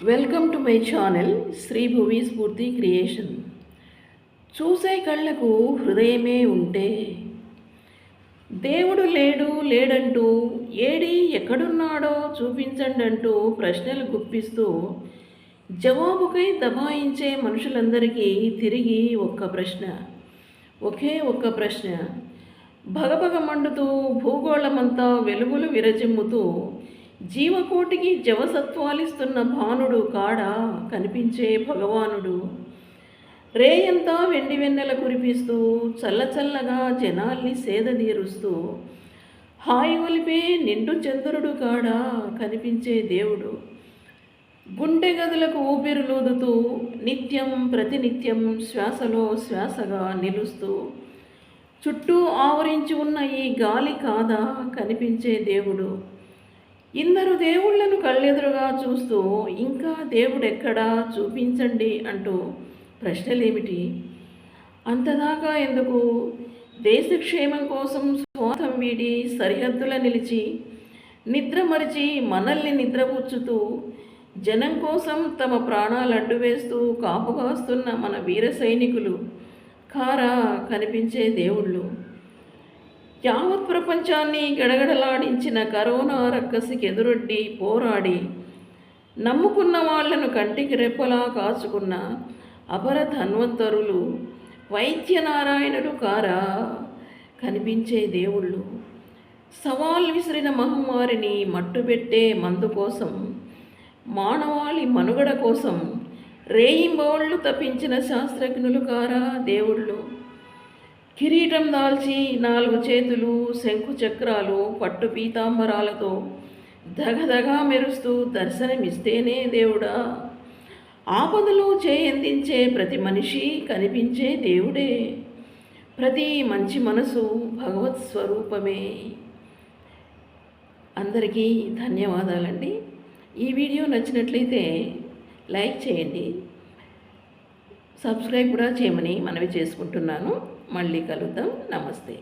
Welcome to my channel Shri Bhuvi Spoorthi creation చూసే కళ్ళకు హృదయమే ఉంటే దేవుడు లేడు లేడంటూ ఏడి ఎక్కడున్నాడో చూపించండి అంటూ ప్రశ్నలు గుప్పిస్తూ జవాబుకై దబాయించే మనుషులందరికీ తిరిగి ఒక్క ప్రశ్న ఒకే ఒక్క ప్రశ్న. భగభగ మండుతూ భూగోళమంతా వెలుగులు విరజిమ్ముతూ జీవకోటికి జవసత్వాలిస్తున్న భానుడు కాడ కనిపించే భగవానుడు. రేయంతా వెండి వెన్నెల కురిపిస్తూ చల్లచల్లగా జనాల్ని సేదదీరుస్తూ హాయి ఒలిపే నిండు చంద్రుడు కాడ కనిపించే దేవుడు. గుండె గదులకు ఊపిరులూదుతూ నిత్యం ప్రతినిత్యం శ్వాసలో శ్వాసగా నిలుస్తూ చుట్టూ ఆవరించి ఉన్న ఈ గాలి కాదా కనిపించే దేవుడు. ఇందరు దేవుళ్ళను కళ్ళెదురుగా చూస్తూ ఇంకా దేవుడెక్కడా? చూపించండి అంటూ ప్రశ్నలేమిటి? అంతదాకా ఎందుకు? దేశక్షేమం కోసం స్వార్థం వీడి సరిహద్దుల నిలిచి నిద్ర మరిచి మనల్ని నిద్రపుచ్చుతూ జనం కోసం తమ ప్రాణాలు అడ్డువేస్తూ కాపుగాస్తున్న మన వీర సైనికులు కారా కనిపించే దేవుళ్ళు. యావత్ ప్రపంచాన్ని గడగడలాడించిన కరోనా రక్కసికి ఎదురొడ్డి పోరాడి నమ్ముకున్న వాళ్ళను కంటికి రెప్పలా కాచుకున్న అపర ధన్వంతరులు వైద్యనారాయణులు కారా కనిపించే దేవుళ్ళు. సవాల్ విసిరిన మహమ్మారిని మట్టుబెట్టే మందు కోసం మానవాళి మనుగడ కోసం రేయింబోళ్ళు తప్పించిన శాస్త్రజ్ఞులు కారా దేవుళ్ళు. కిరీటం దాల్చి నాలుగు చేతులు శంకు చక్రాలు పట్టు పీతాంబరాలతో దగదగా మెరుస్తూ దర్శనమిస్తేనే దేవుడా. ఆపదలు చేయందించే ప్రతి మనిషి కనిపించే దేవుడే. ప్రతి మంచి మనసు భగవత్ స్వరూపమే. అందరికీ ధన్యవాదాలండి. ఈ వీడియో నచ్చినట్లయితే లైక్ చేయండి. సబ్స్క్రైబ్ కూడా చేయమని మనవి చేసుకుంటున్నాను. మళ్ళీ కలుద్దాం. నమస్తే.